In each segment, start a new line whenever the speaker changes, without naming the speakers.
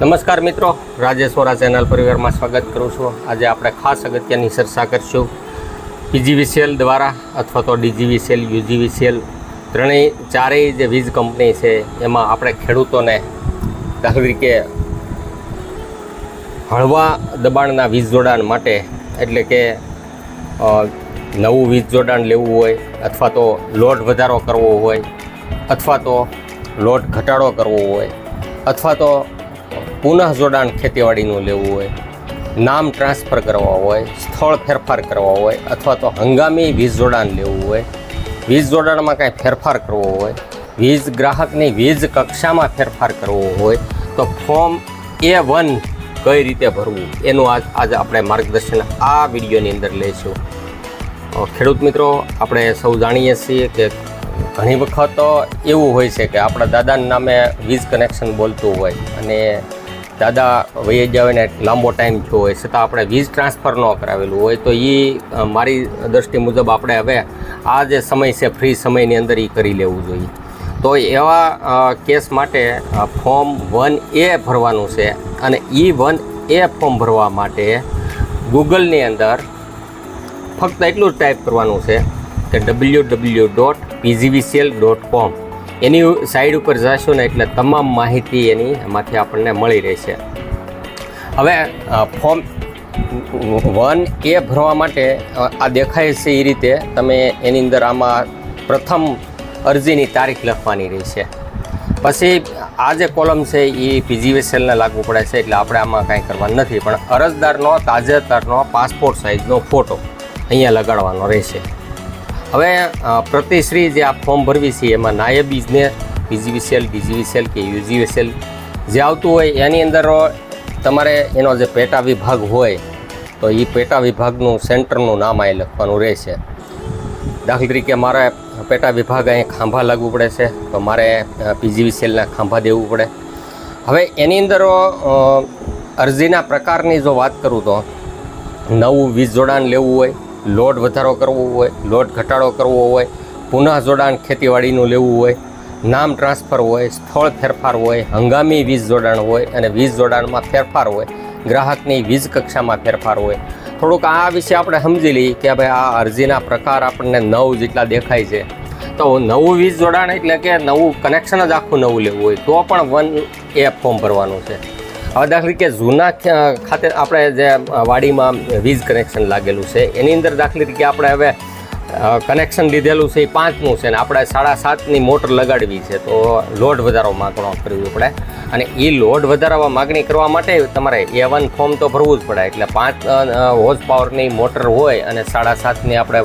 નમસ્કાર મિત્રો રાજેશ્વરા ચેનલ પરિવારમાં સ્વાગત કરું છું. આજે આપણે ખાસ અગત્યની ચર્ચા કરીશું. પીજીવીસીએલ દ્વારા અથવા તો ડીજીવીસીએલ, યુજીવીસીએલ ત્રણેય, ચારેય જે વીજ કંપની છે, એમાં આપણે ખેડૂતોને દાખલ તરીકે હળવા દબાણના વીજ જોડાણ માટે, એટલે કે નવું વીજ જોડાણ લેવું હોય, અથવા તો લોડ વધારો કરવો હોય, અથવા તો લોડ ઘટાડો કરવો હોય, અથવા તો પુનઃ જોડાણ ખેતીવાડીનું લેવું હોય, નામ ટ્રાન્સફર કરવા હોય, સ્થળ ફેરફાર કરવા હોય, અથવા તો હંગામી વીજ જોડાણ લેવું હોય, વીજ જોડાણમાં કાંઈ ફેરફાર કરવો હોય, વીજ ગ્રાહકની વીજ કક્ષામાં ફેરફાર કરવો હોય, તો ફોર્મ એ વન કઈ રીતે ભરવું? એનું આજ, આજે આપણે માર્ગદર્શન આ વિડીયોની અંદર લઈશું. ખેડૂત મિત્રો, આપણે સૌ જાણીએ છીએ કે ઘણી વખત એવું હોય છે કે આપણા દાદાના નામે વીજ કનેક્શન બોલતું હોય અને દાદા વહી હોય ને લાંબો ટાઈમ થયો હોય, છતાં આપણે વીજ ટ્રાન્સફર ન કરાવેલું હોય, તો એ મારી દ્રષ્ટિ મુજબ આપણે હવે આ જે સમય છે ફ્રી સમયની અંદર એ કરી લેવું જોઈએ. તો એવા કેસ માટે ફોર્મ વન એ ભરવાનું છે અને એ વન એ ફોર્મ ભરવા માટે ગૂગલની અંદર ફક્ત એટલું જ ટાઈપ કરવાનું છે કે W W dot PGVCL dot com એની સાઈડ ઉપર જશો ને એટલે તમામ માહિતી એની એમાંથી આપણને મળી રહેશે. હવે ફોર્મ વન એ ભરવા માટે આ દેખાય છે એ રીતે, તમે એની અંદર આમાં પ્રથમ અરજીની તારીખ લખવાની રહેશે. પછી આ જે કોલમ છે એ પીજીવીસીએલને લાગુ પડે છે એટલે આપણે આમાં કાંઈ કરવાનું નથી. પણ અરજદારનો, તાજેતરનો પાસપોર્ટ સાઇઝનો ફોટો અહીંયા લગાડવાનો રહેશે. હવે પ્રતિશ્રી જે આ ફોર્મ ભરવી છે, એમાં નાયબ ઇજને પીજીવીસીએલ ડીજીવીસીએલ કે યુજીવીસીએલ જે આવતું હોય, એની અંદર તમારે એનો જે પેટા વિભાગ હોય, તો એ પેટા વિભાગનું સેન્ટરનું નામ અહીં લખવાનું રહેશે. દાખલા તરીકે મારે પેટા વિભાગ અહીં ખાંભા લાગવું પડે છે, તો મારે પીજીવીસીએલના ખાંભા દેવું પડે. હવે એની અંદર અરજીના પ્રકારની જો વાત કરું તો, નવું વીજ જોડાણ લેવું હોય લોડ વધારો કરવો હોય લોડ ઘટાડો કરવો હોય, પુનઃ જોડાણ ખેતીવાડીનું લેવું હોય, નામ ટ્રાન્સફર હોય, સ્થળ ફેરફાર હોય, હંગામી વીજ જોડાણ હોય અને વીજ જોડાણમાં ફેરફાર હોય, ગ્રાહકની વીજ કક્ષામાં ફેરફાર હોય. થોડુંક આ વિશે આપણે સમજી લઈએ કે ભાઈ આ અરજીના પ્રકાર આપણને નવ જેટલા દેખાય છે. તો નવું વીજ જોડાણ એટલે કે નવું કનેક્શન જ આખું નવું લેવું હોય, તો પણ વન એ ફોર્મ ભરવાનું છે. હવે દાખલા તરીકે જૂના ખાતે આપણે જે વાડીમાં વીજ કનેક્શન લાગેલું છે, એની અંદર દાખલા તરીકે આપણે હવે કનેક્શન લીધેલું છે એ પાંચમું છે ને આપણે સાડા સાતની મોટર લગાડવી છે, તો લોડ વધારો માગણો કરવી પડે. અને એ લોડ વધારવા માગણી કરવા માટે તમારે એ વન ફોર્મ તો ભરવું જ પડે, એટલે પાંચ હોજ પાવરની મોટર હોય અને સાડા સાતની આપણે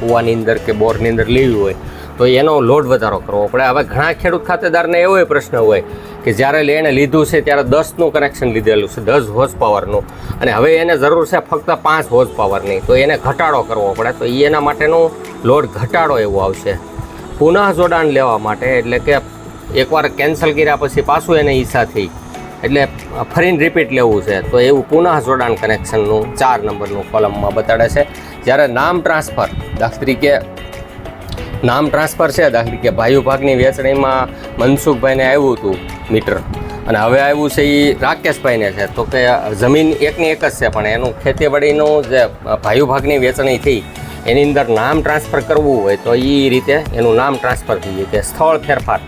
કૂવાની અંદર કે બોરની અંદર લેવી હોય તો એનો લોડ વધારો કરવો પડે. હવે ઘણા ખેડૂત ખાતેદારને એવો પ્રશ્ન હોય કે જ્યારે એને લીધું છે ત્યારે દસનું કનેક્શન લીધેલું છે, દસ હોર્સ પાવરનું અને હવે એને જરૂર છે ફક્ત પાંચ હોર્સ પાવરની તો એને ઘટાડો કરવો પડે. તો એના માટેનું લોડ ઘટાડો એવો આવશે. પુનઃ જોડાણ લેવા માટે એટલે કે એકવાર કેન્સલ કર્યા પછી પાછું એને ઈચ્છા એટલે ફરીને રિપીટ લેવું છે. તો એવું પુનઃ જોડાણ કનેક્શનનું ચાર નંબરનું કોલમમાં બતાડે છે. જ્યારે નામ ટ્રાન્સફર દાખલા તરીકે નામ ટ્રાન્સફર છે દાખલી કે ભાઈ ભાગની વેચણીમાં મનસુખભાઈને આવ્યું હતું મીટર. અને હવે આવ્યું છે એ રાકેશભાઈને છે. તો કે જમીન એકની એક જ છે, પણ એનું ખેતીવાડીનું જે ભાઈ ભાગની વેચણી થઈ, એની અંદર નામ ટ્રાન્સફર કરવું હોય તો એ રીતે એનું નામ ટ્રાન્સફર થઈ જાય. કે સ્થળ ફેરફાર.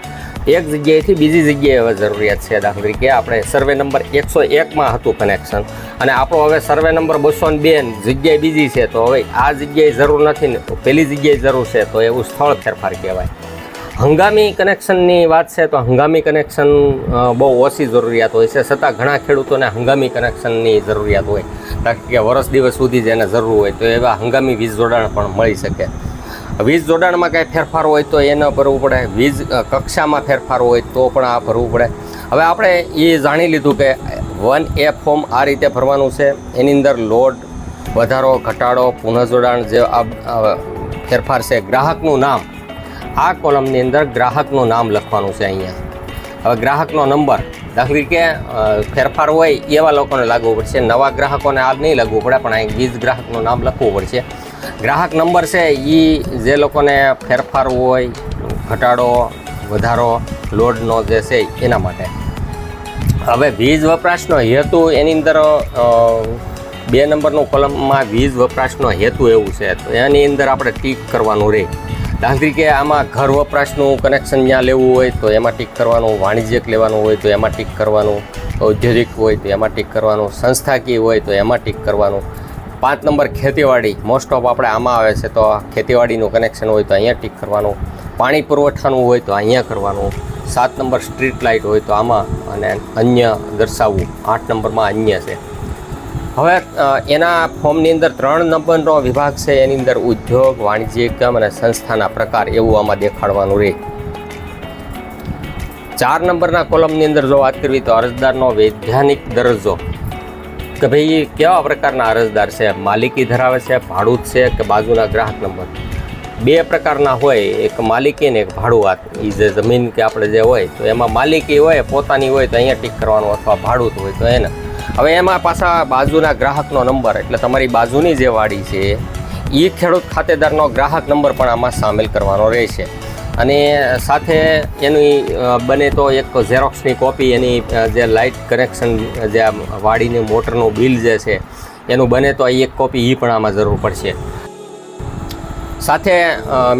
એક જગ્યાએથી બીજી જગ્યાએ હવે જરૂરિયાત છે દાખલા તરીકે. આપણે સર્વે નંબર એકસો એકમાં હતું કનેક્શન અને આપણો હવે સર્વે નંબર બસો બે જગ્યાએ બીજી છે, તો હવે આ જગ્યાએ જરૂર નથી ને પેલી જગ્યાએ જરૂર છે, તો એવું સ્થળ ફેરફાર કહેવાય. હંગામી કનેક્શનની વાત છે, તો હંગામી કનેક્શન બહુ ઓછી જરૂરિયાત હોય છે. છતાં ઘણા ખેડૂતોને હંગામી કનેક્શનની જરૂરિયાત હોય. કારણ કે વરસ દિવસ સુધી જેને જરૂર હોય, તો એવા હંગામી વીજ જોડાણ પણ મળી શકે. વીજ જોડાણમાં કાંઈ ફેરફાર હોય તો એને ભરવું પડે. વીજ કક્ષામાં ફેરફાર હોય તો પણ આ ભરવું પડે. હવે આપણે એ જાણી લીધું કે વન એ ફોર્મ આ રીતે ભરવાનું છે. એની અંદર લોડ, વધારો, ઘટાડો, પુનઃજોડાણ જે ફેરફાર છે, ગ્રાહકનું નામ. આ કોલમની અંદર ગ્રાહકનું નામ લખવાનું છે અહીંયા. હવે ગ્રાહકનો નંબર. દાખલા તરીકે ફેરફાર હોય એવા લોકોને લાગવું પડશે. નવા ગ્રાહકોને આ નહીં લાગવું પડે, પણ અહીં વીજ ગ્રાહકનું નામ લખવું પડશે. ગ્રાહક નંબર છે એ જે લોકોને ફેરફાર હોય, ઘટાડો, વધારો, લોડનો જે છે એના માટે. હવે વીજ વપરાશનો હેતુ એની અંદર બે નંબરનું કોલમમાં વીજ વપરાશનો હેતુ એવું છે. તો એની અંદર આપણે ટીક કરવાનું રહે દાખલા તરીકે આમાં ઘર વપરાશનું કનેક્શન જ્યાં લેવું હોય તો એમાં ટીક કરવાનું, વાણિજ્યક લેવાનું હોય તો એમાં ટીક કરવાનું, ઔદ્યોગિક હોય તો એમાં ટીક કરવાનું, સંસ્થાકીય હોય તો એમાં ટીક કરવાનું. પાંચ નંબર ખેતીવાડી. મોસ્ટ ઓફ આપણે આમાં આવે છે તો ખેતીવાડીનું કનેક્શન હોય તો અહીંયા ટીક કરવાનું. પાણી પુરવઠાનું હોય તો અહીંયા કરવાનું. સાત નંબર સ્ટ્રીટ લાઇટ હોય તો આમાં અને અન્ય દર્શાવવું. આઠ નંબરમાં અન્ય છે. હવે એના ફોર્મની અંદર ત્રણ નંબરનો વિભાગ છે. એની અંદર ઉદ્યોગ વાણિજ્યિક અને સંસ્થાના પ્રકાર એવું આમાં દેખાડવાનું રહે ચાર નંબરના કોલમની અંદર જો વાત કરવી તો અરજદારનો વૈધાનિક દરજ્જો. કે ભાઈ કેવા પ્રકારના અરજદાર છે? માલિકી ધરાવે છે, ભાડૂત છે કે બાજુના ગ્રાહક નંબર? બે પ્રકારના હોય. એક માલિકી ને એક ભાડુઆત. એ જે જમીન કે આપણે જે હોય, તો એમાં માલિકી હોય, પોતાની હોય, તો અહીંયા ટીક કરવાનું અથવા ભાડૂત હોય, તો એને. હવે એમાં પાછા બાજુના ગ્રાહકનો નંબર, એટલે તમારી બાજુની જે વાડી છે એ ખેડૂત ખાતેદારનો ગ્રાહક નંબર પણ આમાં સામેલ કરવાનો રહેશે. અને સાથે એની બને તો એક ઝેરોક્સની કોપી એની જે લાઇટ કનેક્શન જે વાડીની મોટરનું બિલ જે છે, એનું બને તો એક કોપી એ પણ આમાં જરૂર પડશે. સાથે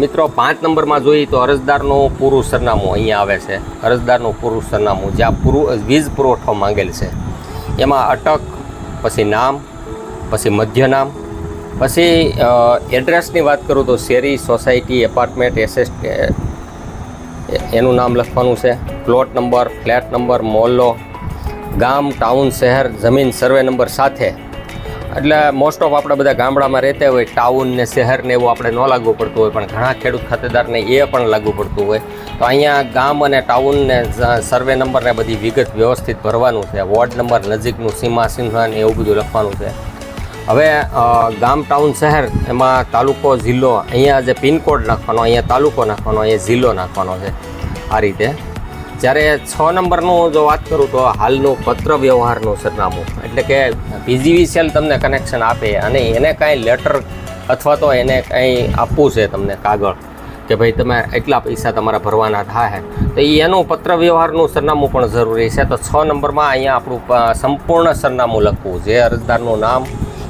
મિત્રો પાંચ નંબરમાં જોઈએ તો અરજદારનું પૂરું સરનામું અહીંયા આવે છે. અરજદારનું પૂરું સરનામું જ્યાં પૂરું, વીજ પુરવઠો માંગેલ છે. એમાં અટક, પછી નામ, પછી મધ્ય નામ પછી એડ્રેસની વાત કરું તો શેરી સોસાયટી એપાર્ટમેન્ટ એસએસ એનું નામ લખવાનું છે. પ્લોટ નંબર, ફ્લેટ નંબર, મોલ્લો, ગામ, ટાઉન, શહેર, જમીન, સર્વે નંબર સાથે. એટલે મોસ્ટ ઓફ આપણે બધા ગામડામાં રહેતા હોય, ટાઉન ને શહેર એવું આપણે ન લાગુ પડતું હોય, પણ ઘણા ખેડૂત ખાતેદારને એ પણ લાગુ પડતું હોય. તો અહીંયા ગામ અને ટાઉન ને સર્વે નંબર ને બધી વિગત વ્યવસ્થિત ભરવાનું છે. વોર્ડ નંબર નજીકનું સીમા, સિંહ ને એવું બધું લખવાનું છે. હવે ગામ, ટાઉન, શહેર એમાં તાલુકો, જિલ્લો, અહીંયા જે પિનકોડ નાખવાનો, અહીંયા તાલુકો નાખવાનો, અહીંયા જિલ્લો નાખવાનો છે આ રીતે. જ્યારે છ નંબરનું જો વાત કરું તો હાલનું પત્ર વ્યવહારનું સરનામું. એટલે કે પીજીવીસીએલ તમને કનેક્શન આપે અને એને કાંઈ લેટર અથવા તો એને કાંઈ આપવું છે તમને કાગળ કે ભાઈ તમે એટલા પૈસા તમારા ભરવાના થાય. તો એનું પત્ર વ્યવહારનું સરનામું પણ જરૂરી છે. તો છ નંબરમાં અહીંયા આપણું સંપૂર્ણ સરનામું લખવું જે અરજદારનું નામ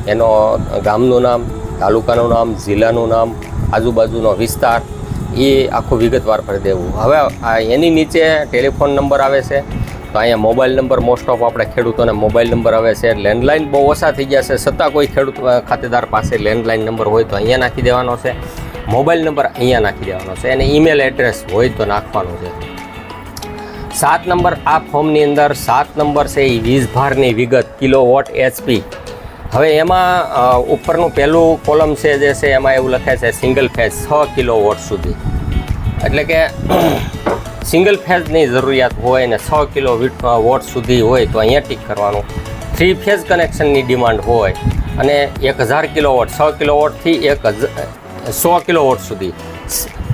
એનો ગામનું નામ, તાલુકાનું નામ, જિલ્લાનું નામ, આજુબાજુનો વિસ્તાર, એ આખું વિગતવાર ભરી દેવું. હવે એની નીચે ટેલિફોન નંબર આવે છે, તો અહીંયા મોબાઈલ નંબર મોસ્ટ ઓફ આપણે ખેડૂતોને મોબાઈલ નંબર આવે છે. લેન્ડલાઇન બહુ ઓછા થઈ ગયા છે, છતાં કોઈ ખેડૂત ખાતેદાર પાસે લેન્ડલાઇન નંબર હોય તો અહીંયા નાખી દેવાનો છે. મોબાઈલ નંબર અહીંયા નાખી દેવાનો છે અને ઈમેલ એડ્રેસ હોય તો નાખવાનો છે. સાત નંબર આ ફોર્મની અંદર સાત નંબર છે એ વીજ ભારની વિગત કિલો વોટ એચપી. હવે એમાં ઉપરનું પહેલું કોલમ છે જે છે, એમાં એવું લખે છે સિંગલ ફેઝ છ કિલો વોટ સુધી. એટલે કે સિંગલ ફેઝની જરૂરિયાત હોય ને છ કિલો વીટ સુધી હોય તો અહીંયા ટીક કરવાનું. થ્રી ફેઝ કનેક્શનની ડિમાન્ડ હોય અને એક હજાર કિલો વોટ, છ કિલો વોટથી એક સો કિલો વોટ સુધી.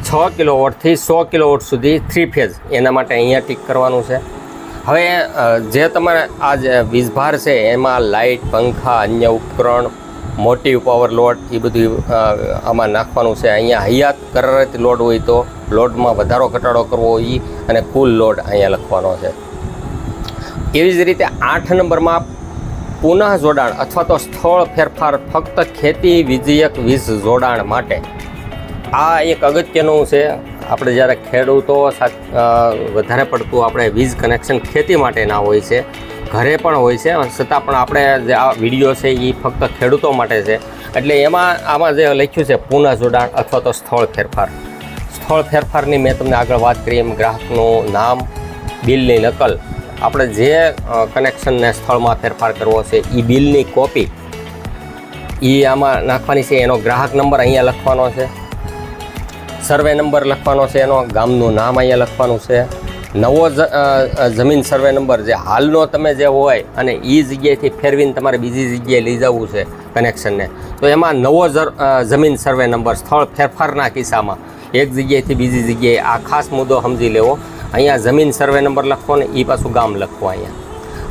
છ કિલો વોટથી સો કિલો વોટ સુધી થ્રી ફેઝ એના માટે અહીંયા ટીક કરવાનું છે. હવે જે તમારે આ જે વીજભાર છે, એમાં લાઇટ, પંખા, અન્ય ઉપકરણ, મોટી પાવર લોડ એ બધું આમાં નાખવાનું છે. અહીંયા હયાત કરારત લોડ હોય તો લોડમાં વધારો, ઘટાડો કરવો હોય અને કુલ લોડ અહીંયા લખવાનો છે. એવી જ રીતે આઠ નંબરમાં પુનઃ જોડાણ અથવા તો સ્થળ ફેરફાર ફક્ત ખેતી વિજયક વીજ જોડાણ માટે. આ એક અગત્યનું છે. આપણે જ્યારે ખેડૂતો વધારે પડતું આપણે વીજ કનેક્શન ખેતી માટેના હોય છે, ઘરે પણ હોય છે છતાં પણ આપણે જે આ વીડિયો છે એ ફક્ત ખેડૂતો માટે છે. એટલે એમાં, આમાં જે લખ્યું છે, પુનઃ જોડાણ અથવા તો સ્થળ ફેરફાર. સ્થળ ફેરફારની મેં તમને આગળ વાત કરી, એમ ગ્રાહકનું નામ, બિલની નકલ. આપણે જે કનેક્શનને સ્થળમાં ફેરફાર કરવો છે એ બિલની કોપી. એ આમાં નાખવાની છે, એનો ગ્રાહક નંબર અહીંયા લખવાનો છે. સર્વે નંબર લખવાનો છે, એનો ગામનું નામ અહીંયા લખવાનું છે. નવો જમીન સર્વે નંબર જે હાલનો તમે જે હોય અને એ જગ્યાએથી ફેરવીને તમારે બીજી જગ્યાએ લઈ જવું છે કનેક્શનને. તો એમાં નવો જમીન સર્વે નંબર, સ્થળ ફેરફારના કિસ્સામાં એક જગ્યાએથી બીજી જગ્યાએ આ ખાસ મુદ્દો સમજી લેવો. અહીંયા જમીન સર્વે નંબર લખવો ને એ પાછું ગામ લખવું અહીંયા.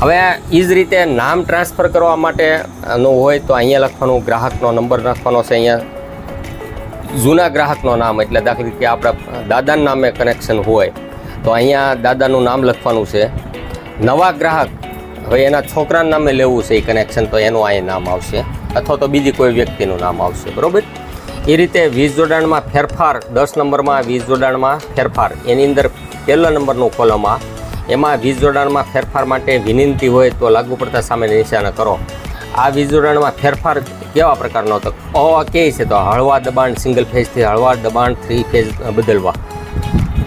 હવે એ જ રીતે નામ ટ્રાન્સફર કરવા માટેનું હોય તો અહીંયા લખવાનું, ગ્રાહકનો નંબર નાખવાનો છે અહીંયા. જૂના ગ્રાહકનું નામ એટલે દાખલા તરીકે આપણા દાદાના નામે કનેક્શન હોય, તો અહીંયા દાદાનું નામ લખવાનું છે. નવા ગ્રાહક, હવે એના છોકરાના નામે લેવું છે એ કનેક્શન તો એનું અહીં નામ આવશે. અથવા તો બીજી કોઈ વ્યક્તિનું નામ આવશે, બરાબર? એ રીતે વીજ જોડાણમાં ફેરફાર, દસ નંબરમાં વીજ જોડાણમાં ફેરફાર, એની અંદર પહેલા નંબરનું કોલમમાં એમાં વીજ જોડાણમાં ફેરફાર માટે વિનંતી હોય તો લાગુ પડતા સામે નિશાન કરો. આ વીજ ફેરફાર કેવા પ્રકારનો હતો? અ કે છે તો? હળવા દબાણ સિંગલ ફેઝથી હળવા દબાણ થ્રી ફેઝ બદલવા.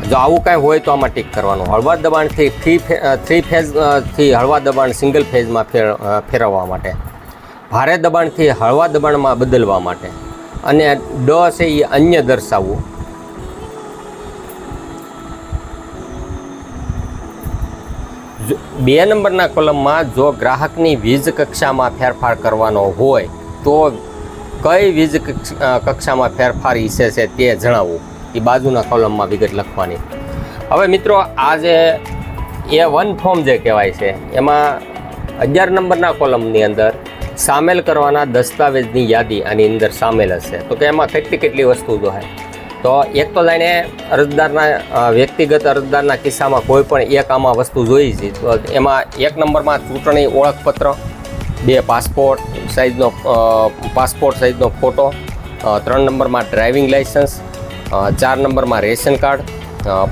જો આવું કાંઈ હોય તો આમાં ટીક કરવાનું. હળવા દબાણથી થ્રી થ્રી ફેઝથી હળવા દબાણ સિંગલ ફેઝમાં ફેર ફેરવવા માટે. ભારે દબાણથી હળવા દબાણમાં બદલવા માટે. અને ડ છે એ અન્ય દર્શાવવું. બે નંબરના કોલમમાં જો ગ્રાહકની વીજ કક્ષામાં ફેરફાર કરવાનો હોય, તો કઈ વીજ કક્ષ- કક્ષામાં ફેરફાર ઈચ્છે છે તે જણાવવું એ બાજુના કોલમમાં વિગત લખવાની. હવે મિત્રો, આ જે એ વન ફોર્મ જે કહેવાય છે, એમાં અગિયાર નંબરના કોલમની અંદર સામેલ કરવાના દસ્તાવેજની યાદી આની અંદર સામેલ હશે. તો કે એમાં કેટલી કેટલી વસ્તુ જોહે તો એક તો લઈને અરજદારના વ્યક્તિગત અરજદારના કિસ્સામાં કોઈ પણ એક આમાં વસ્તુ જોઈ છે, તો એમાં એક નંબરમાં ચૂંટણી ઓળખપત્ર, બે પાસપોર્ટ સાઇઝનો પાસપોર્ટ સાઇઝનો ફોટો ત્રણ નંબરમાં ડ્રાઇવિંગ લાઇસન્સ ચાર નંબરમાં રેશન કાર્ડ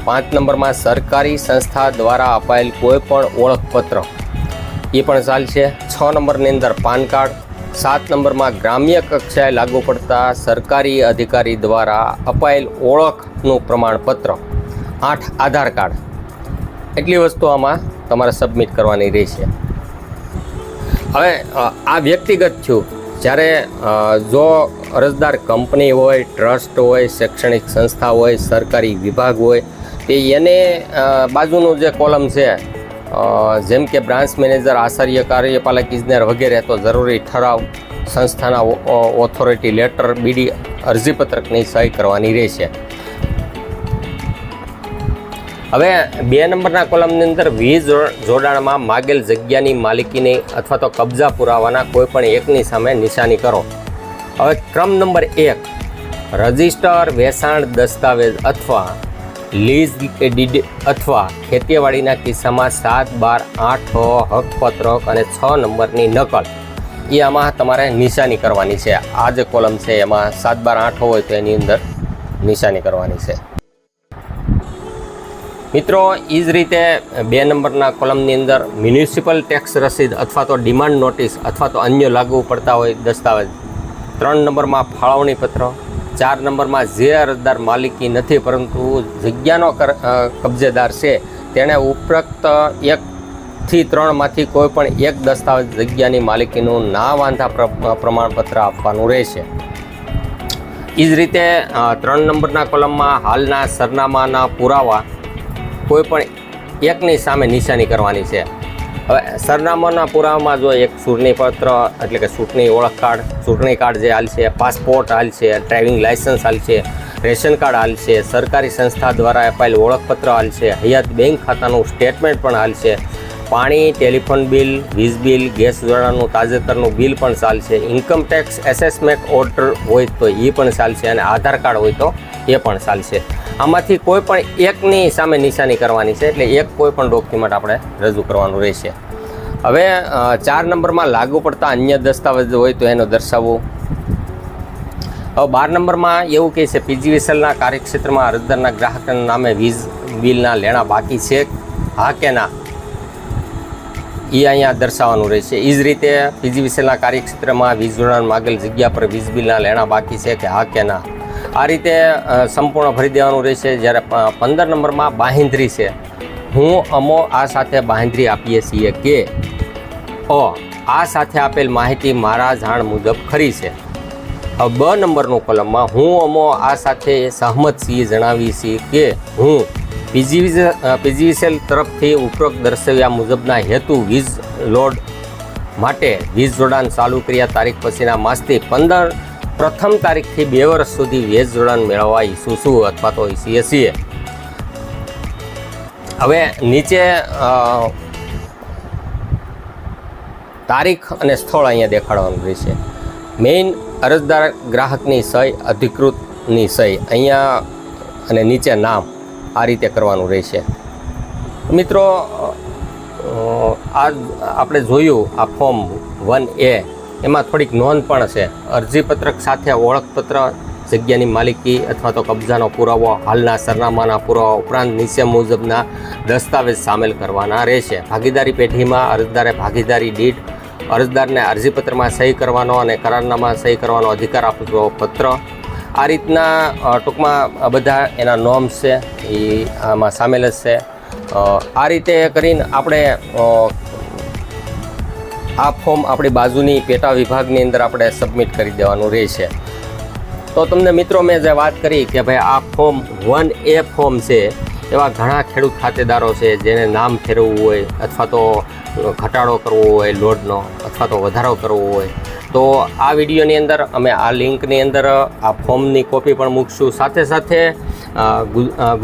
પાંચ નંબરમાં સરકારી સંસ્થા દ્વારા અપાયેલ કોઈ પણ ઓળખપત્ર. એ પણ ચાલશે. છ નંબરની અંદર પાન કાર્ડ સાત નંબરમાં ગ્રામ્ય કક્ષાએ લાગુ પડતા સરકારી અધિકારી દ્વારા અપાયેલ ઓળખનું પ્રમાણપત્ર, આઠ આધાર કાર્ડ. એટલી વસ્તુ આમાં તમારે સબમિટ કરવાની રહેશે. હવે આ વ્યક્તિગત થયું જ્યારે જો અરજદાર કંપની હોય, ટ્રસ્ટ હોય, શૈક્ષણિક સંસ્થા હોય, સરકારી વિભાગ હોય, તે એને બાજુનું જે કોલમ છે જેમ કે બ્રાન્ચ મેનેજર આચાર્ય, કાર્યપાલક ઇજનેર વગેરે, તો જરૂરી ઠરાવ સંસ્થાના ઓથોરિટી લેટર બીડી અરજીપત્રકની સહી કરવાની રહેશે. હવે બે નંબરના કોલમની અંદર વીજ જોડાણમાં માગેલ જગ્યાની માલિકીની અથવા તો કબજા પુરાવાના કોઈ પણ એકની સામે નિશાની કરો. હવે ક્રમ નંબર એક, રજિસ્ટર, વેચાણ દસ્તાવેજ અથવા લીઝ ડીડ અથવા ખેતીવાડીના કિસ્સામાં સાત બાર આઠ હકપત્રક અને છ નંબરની નકલ. એ આમાં તમારે નિશાની કરવાની છે. આ જે કોલમ છે એમાં સાત બાર આઠ હોય તો એની અંદર નિશાની કરવાની છે. મિત્રો એ જ રીતે બે નંબરના કોલમની અંદર મ્યુનિસિપલ ટેક્સ રસીદ અથવા તો ડિમાન્ડ નોટિસ અથવા તો અન્ય લાગુ પડતા હોય દસ્તાવેજ. ત્રણ નંબરમાં ફાળવણી પત્ર ચાર નંબરમાં જે અરજદાર માલિકી નથી, પરંતુ જગ્યાનો કબજેદાર છે, તેણે ઉપરોક્ત એકથી ત્રણમાંથી કોઈ પણ એક દસ્તાવેજ જગ્યાની માલિકીનું ના વાંધા પ્ર- પ્રમાણપત્ર આપવાનું રહેશે. એ જ રીતે ત્રણ નંબરના કોલમમાં હાલના સરનામાના પુરાવા કોઈ પણ એકની સામે નિશાની કરવાની છે. હવે સરનામાના પુરાવામાં જો એક ચૂંટણી એટલે કે ચૂંટણી ઓળખ કાર્ડ, ચૂંટણી કાર્ડ જે હાલશે પાસપોર્ટ હાલશે ડ્રાઇવિંગ લાઇસન્સ હાલશે રેશન કાર્ડ હાલશે સરકારી સંસ્થા દ્વારા અપાયેલ ઓળખપત્ર હાલશે હયાત બેંક ખાતાનું સ્ટેટમેન્ટ પણ હાલશે પાણી, ટેલિફોન બિલ, વીજ બિલ, ગેસ જોડાણનું તાજેતરનું બિલ પણ ચાલશે. ઇન્કમ ટેક્સ એસેસમેન્ટ ઓર્ડર હોય તો એ પણ ચાલશે અને આધાર કાર્ડ હોય તો એ પણ ચાલશે. આમાંથી કોઈ પણ એકની સામે નિશાની કરવાની છે એટલે એક કોઈ પણ ડોક્યુમેન્ટ આપણે રજૂ કરવાનું રહેશે. હવે ચાર નંબરમાં લાગુ પડતા અન્ય દસ્તાવેજ હોય તો એનો દર્શાવવું હવે બાર નંબરમાં એવું કહે છે પીજીવીસીએલના કાર્યક્ષેત્રમાં અરજદારના ગ્રાહકના નામે વીજ બિલના લેણા બાકી છે. હા કે ના? એ અહીંયા દર્શાવવાનું રહેશે. એ જ રીતે પીજીવીસીએલના કાર્યક્ષેત્રમાં વીજ જોડાણ માગેલ જગ્યા પર વીજ બિલના લેણા બાકી છે કે હા કે ના. આ રીતે સંપૂર્ણ ભરી દેવાનું રહેશે. જ્યારે પંદર નંબરમાં બાંહેધરી છે. હું, અમો, આ સાથે બાંહેધરી આપીએ છીએ કે, અ, આ સાથે આપેલ માહિતી મારા જાણ મુજબ ખરી છે. બ નંબરનું કોલમમાં હું, અમો, આ સાથે સહમત છીએ જણાવી છીએ કે હું પીજીવી પીજીવીસીએલ તરફથી ઉપરોક્ત દર્શાવ્યા મુજબના હેતુ વીજ લોડ માટે વીજ જોડાણ ચાલુ કર્યા તારીખ પછીના માસથી પંદર, પ્રથમ તારીખથી બે વર્ષ સુધી વીજ જોડાણ મેળવવા ઈચ્છું છું અથવા તો ઈચ્છીએ છીએ હવે નીચે તારીખ અને સ્થળ અહીંયા દેખાડવાનું રહેશે. મેઇન અરજદાર ગ્રાહકની સહી, અધિકૃતની સહી, અહીંયા અને નીચે નામ. આ રીતે કરવાનું રહેશે. મિત્રો આ આપણે જોયું આ ફોર્મ વન એ, એમાં થોડીક નોંધ પણ છે. અરજીપત્રક સાથે ઓળખપત્ર, જગ્યાની માલિકી અથવા તો કબજાનો પુરાવો, હાલના સરનામાના પુરાવા ઉપરાંત નીચે મુજબના દસ્તાવેજ સામેલ કરવાના રહેશે. ભાગીદારી પેઢીમાં અરજદારે ભાગીદારી દીઠ અરજદારને અરજીપત્રમાં સહી કરવાનો અને કરારનામા સહી કરવાનો અધિકાર આપતો પત્ર આ રીતના ટૂંકમાં બધા એના નોર્મ્સ છે, એ આમાં સામેલ જ છે. આ રીતે કરીને આપણે આ ફોર્મ આપણી બાજુની પેટા વિભાગની અંદર આપણે સબમિટ કરી દેવાનું રહેશે. તો તમને મિત્રો મેં જે વાત કરી કે ભાઈ આ ફોર્મ વન એ ફોર્મ છે, એવા ઘણા ખેડૂત ખાતેદારો છે જેને નામ ફેરવવું હોય અથવા તો ઘટાડો કરવો હોય લોડનો અથવા તો વધારો કરવો હોય તો આ વિડીયોની અંદર અમે આ લિંકની અંદર આ ફોર્મની કોપી પણ મૂકશું. સાથે સાથે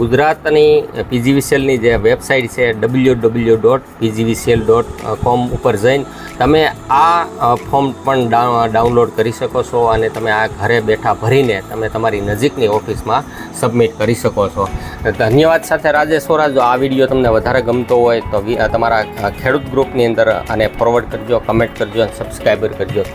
ગુજરાતની પીજીવીસીએલની જે વેબસાઇટ છે W W dot PGVCL dot com ઉપર જઈને તમે આ ફોર્મ પણ ડાઉનલોડ કરી શકો છો અને તમે આ ઘરે બેઠા ભરીને તમે તમારી નજીકની ઓફિસમાં સબમિટ કરી શકો છો. ધન્યવાદ સાથે રાજેશ વોરા, જો આ વીડિયો તમને વધારે ગમતો હોય તો તમારા ખેડૂત ગ્રુપની અંદર આને ફોરવર્ડ કરજો કમેન્ટ કરજો અને સબસ્ક્રાઈબર કરજો.